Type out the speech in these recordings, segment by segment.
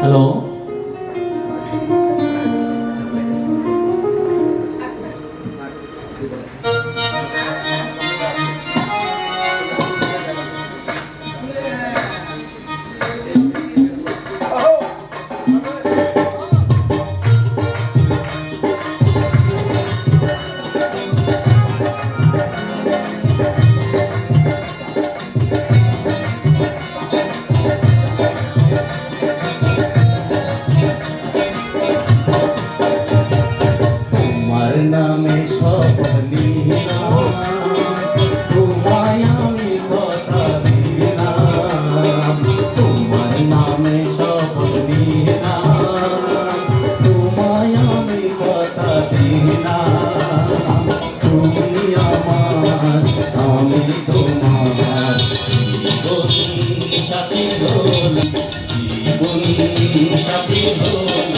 Hello. Oh,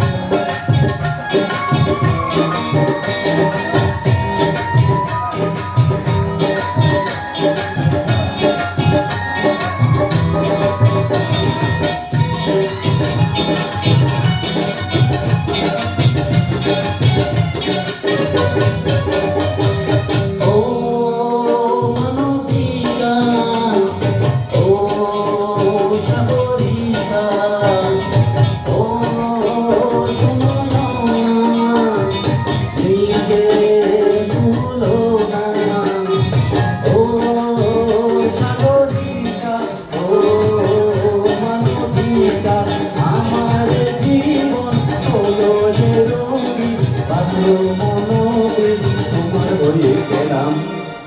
পেলাম।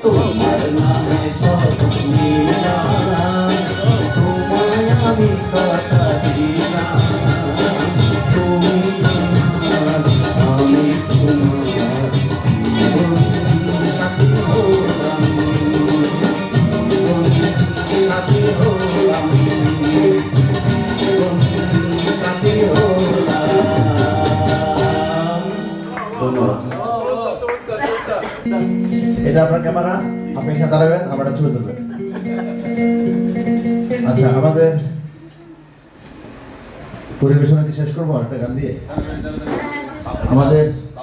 তোমার নামে সব মিলাম তোমায় আমি কথা এটা আপনার ক্যামেরা আপনি এখানে দাঁড়াবেন আমার ছবি তুলবেন। আচ্ছা আমাদের পরিবেশনা কি শেষ করব একটা গান দিয়ে। হ্যাঁ, হ্যাঁ, আমাদের